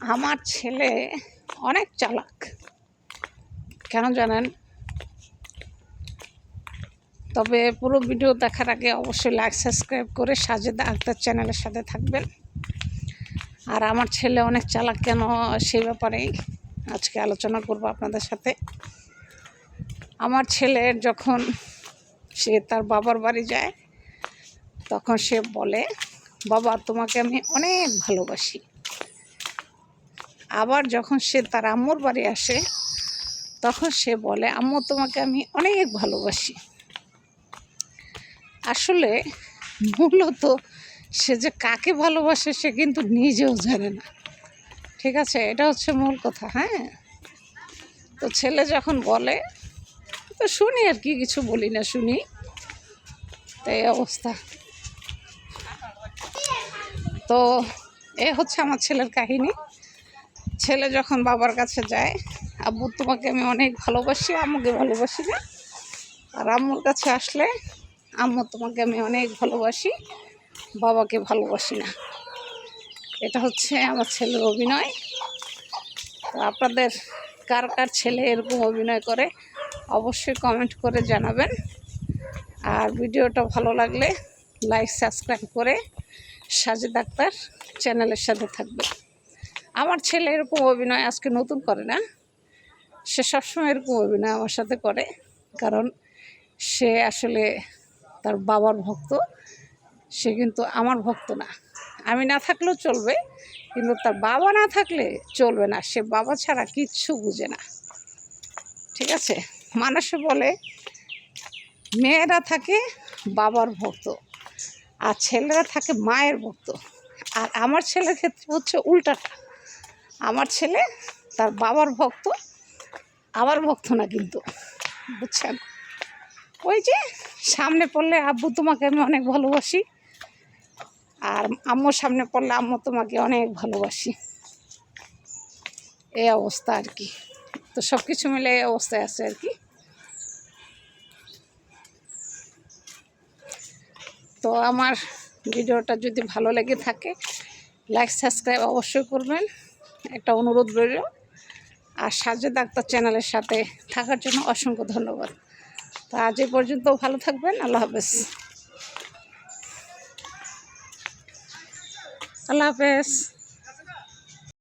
আমার ছেলে অনেক চালাক। কেন জানেন? তবে পুরো ভিডিও দেখার আগে অবশ্যই লাইক সাবস্ক্রাইব করে সাজেদা আক্তার চ্যানেলের সাথে থাকবেন। আর আমার ছেলে অনেক চালাক কেন সেই ব্যাপারেই আজকে আলোচনা করব আপনাদের সাথে। আমার ছেলের যখন সে তার বাবার বাড়ি যায়, তখন সে বলে, বাবা, তোমাকে আমি অনেক ভালোবাসি। আবার যখন সে তার আম্মুর বাড়ি আসে, তখন সে বলে, আম্মু, তোমাকে আমি অনেক ভালোবাসি। আসলে মূলত সে যে কাকে ভালোবাসে সে কিন্তু নিজেও জানে না। ঠিক আছে? এটা হচ্ছে মূল কথা হ্যাঁ? তো ছেলে যখন বলে, তো শুনি আর কি, কিছু বলি না, শুনি। তো এই অবস্থা। তো এ হচ্ছে আমার ছেলের কাহিনী। ছেলে যখন বাবার কাছে যায়, আব্বু, তোমাকে আমি অনেক ভালোবাসি, আম্মুকে ভালোবাসি না? আর আম্মুর কাছে আসলে, আম্মু, তোমাকে আমি অনেক ভালোবাসি, বাবাকে ভালোবাসি না। এটা হচ্ছে আমার ছেলের অভিনয়। তো আপনাদের কার কার ছেলে এরকম অভিনয় করে, অবশ্যই কমেন্ট করে জানাবেন। আর ভিডিওটা ভালো লাগলে লাইক সাবস্ক্রাইব করে সাজেদ আক্তার চ্যানেলের সাথে থাকবে আমার ছেলে এরকম অভিনয় আজকে নতুন করে না। সে সবসময় এরকম অভিনয় আমার সাথে করে, কারণ সে আসলে তার বাবার ভক্ত, সে কিন্তু আমার ভক্ত না। আমি না থাকলেও চলবে, কিন্তু তার বাবা না থাকলে চলবে না। সে বাবা ছাড়া কিচ্ছু বুঝে না। ঠিক আছে? মানুষে বলে, মেয়েরা থাকে বাবার ভক্ত, আর ছেলেরা থাকে মায়ের ভক্ত। আর আমার ছেলের ক্ষেত্রে হচ্ছে উল্টাটা। আমার ছেলে, তার বাবার ভক্ত, আবার ভক্ত না কিন্তু, বুঝছেন? ওই যে সামনে পড়লে আব্বু তোমাকে আমি অনেক ভালোবাসি, আর আম্মুর সামনে পড়লে আম্মু তোমাকে অনেক ভালোবাসি। এই অবস্থা আর কি। তো সব কিছু মিলে এই অবস্থায় আছে আর কি। তো আমার ভিডিওটা যদি ভালো লেগে থাকে, লাইক, সাবস্ক্রাইব অবশ্যই করবেন। একটা অনুরোধ রইল। আর সাজে ডাক্তার চ্যানেলের সাথে থাকার জন্য অসংখ্য ধন্যবাদ। তা আজ এ পর্যন্ত ভালো থাকবেন, আল্লাহ হাফেজ। আল্লাহ হাফেজ।